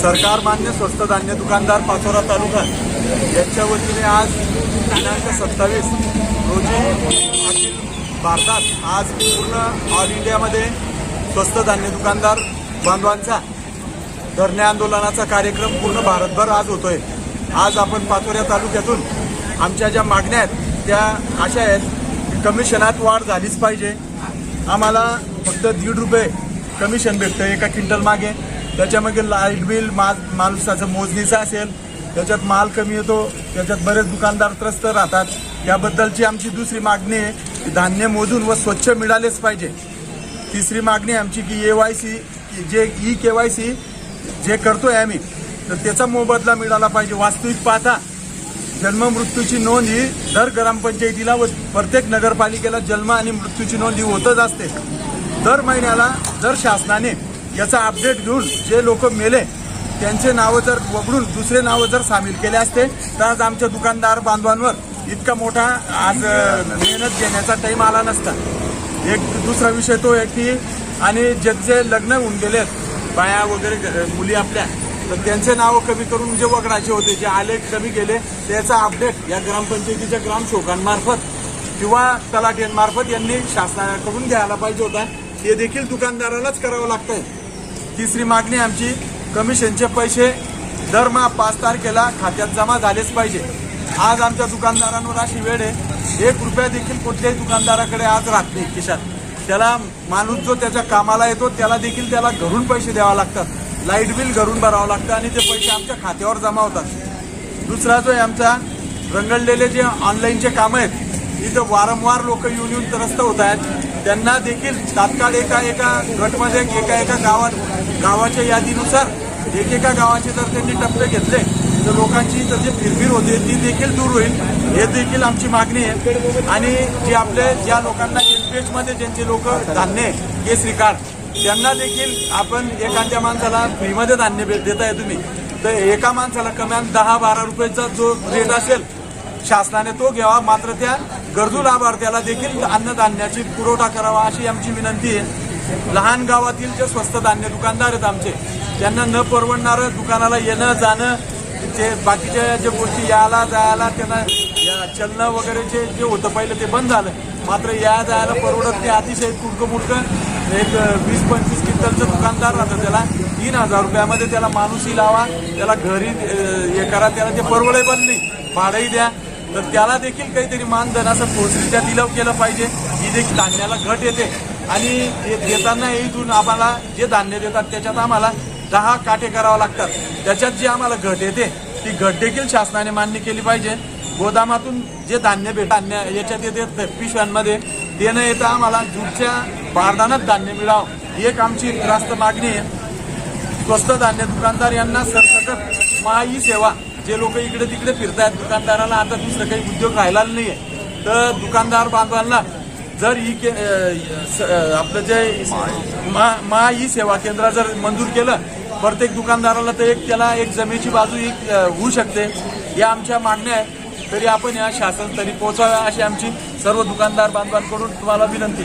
सरकार मान्य स्वस्त धान्य दुकानदार पाचोरा तालुका यांच्या वतीने आज दिनांक सत्तावीस रोजी अखिल भारतात आज पूर्ण ऑल इंडियामध्ये स्वस्त धान्य दुकानदार बांधवांचा धरणे आंदोलनाचा कार्यक्रम पूर्ण भारतभर आज होतोय. आज आपण पाचोऱ्या तालुक्यातून आमच्या ज्या मागण्या आहेत त्या अशा आहेत की कमिशनात वाढ झालीच पाहिजे. आम्हाला फक्त दीड रुपये कमिशन भेटतं एका क्विंटल मागे. त्याच्यामध्ये लाइट बिल मा माणसाचं मोजणीचं असेल त्याच्यात माल कमी येतो त्याच्यात बरेच दुकानदार त्रस्त राहतात. याबद्दलची आमची दुसरी मागणी आहे की धान्य मोजून व स्वच्छ मिळालेच पाहिजे. तिसरी मागणी आमची की ए वाय सी जे ई के वाय सी जे करतोय आम्ही तर त्याचा मोबदला मिळाला पाहिजे. वास्तविक पाहता जन्म मृत्यूची नोंद ही दर ग्रामपंचायतीला व प्रत्येक नगरपालिकेला जन्म आणि मृत्यूची नोंद ही होतच असते. दर महिन्याला दर शासनाने याचा अपडेट घेऊन जे लोक मेले त्यांचे नावं जर वगळून दुसरे नावं जर सामील केले असते तर आज आमच्या दुकानदार बांधवांवर इतका मोठा आज मेहनत घेण्याचा टाईम आला नसता. एक दुसरा विषय तो आहे की आणि ज्यांचे लग्न होऊन गेले बाया वगैरे मुली आपल्या तर त्यांचे नावं कमी करून जे वगडायचे होते जे आले कमी गेले त्याचा अपडेट या ग्रामपंचायतीच्या ग्रामसेवकांमार्फत किंवा तलाठ्यांमार्फत यांनी शासनाकडून घ्यायला पाहिजे होता. हे देखील दुकानदारालाच करावं लागतंय. तिसरी मागणी आमची कमिशनचे पैसे दरमहा पाच तारखेला खात्यात जमा झालेच पाहिजे. आज आमच्या दुकानदारांवर अशी वेळ आहे. एक रुपया देखील कुठल्याही दुकानदाराकडे आज राहत नाही खिशात. त्याला माणूस जो त्याच्या कामाला येतो त्याला देखील त्याला घरून पैसे द्यावा लागतात. लाइट बिल घरून भरावं लागतं आणि ते पैसे आमच्या खात्यावर जमा होतात. दुसरा जो आहे आमचा रंगडलेले जे ऑनलाईनचे कामं आहेत इथं वारंवार लोक येऊन येऊन त्रस्त होत आहेत. त्यांना देखील तात्काळ एका एका गटमध्ये एका एका गावात गावाच्या यादीनुसार एकेका गावाचे जर त्यांनी टप्पे घेतले तर लोकांची तर जी फिरफिर होते ती देखील दूर होईल. हे देखील आमची मागणी आहे. आणि जे आपले ज्या लोकांना एनपीएचमध्ये ज्यांचे लोक धान्य केसरी कार्ड त्यांना देखील आपण एखाद्या माणसाला फ्रीमध्ये धान्य भेट देताय तुम्ही. तर एका माणसाला कमाल दहा बारा रुपयाचा जो रेट असेल शासनाने तो घ्यावा. मात्र त्या गरजू लाभार्थ्याला देखील अन्नधान्याची पुरवठा करावा अशी आमची विनंती आहे. लहान गावातील जे स्वस्त धान्य दुकानदार आहेत आमचे त्यांना न परवडणारं दुकानाला येणं जाणं जे बाकीच्या ज्या गोष्टी यायला जायला त्यांना या वगैरे जे जे होतं पहिलं ते बंद झालं. मात्र या जायला परवडत नाही. अतिशय कुडकं मुडकं एक वीस पंचवीस क्विंटलचं दुकानदार राहतं त्याला. तीन हजार रुपयामध्ये त्याला माणूसही लावा त्याला घरी हे करा त्याला ते परवडे पण नाही. भाडंही द्या. तर त्याला देखील काहीतरी मानधन असं पोचरीच्या दिलं केलं पाहिजे. ही देखील धान्याला घट येते. आणि हे देताना इथून आम्हाला जे धान्य देतात त्याच्यात आम्हाला दहा काटे करावं लागतात. त्याच्यात जी आम्हाला घट येते ती घट देखील शासनाने मान्य केली पाहिजे. गोदामातून जे धान्य भेट धान्य याच्यात येते पिशव्यांमध्ये. ते न येतं आम्हाला जूटच्या बारदानात धान्य मिळावं. ही एक आमची रास्त मागणी आहे. स्वस्त धान्य दुकानदार यांना सरसकट ही सेवा. जे लोक इकडे तिकडे फिरतायत दुकानदाराला आता दुसरं काही उद्योग राहिला नाही आहे तर दुकानदार बांधवांना जर ही के स- आपलं जे मा मा ई सेवा केंद्र जर मंजूर केलं प्रत्येक दुकानदाराला तर एक त्याला एक जमेची बाजू एक होऊ शकते. या आमच्या मागण्या आहेत. तरी आपण या शासन तरी पोहोचाव्या अशी आमची सर्व दुकानदार बांधवांकडून तुम्हाला विनंती.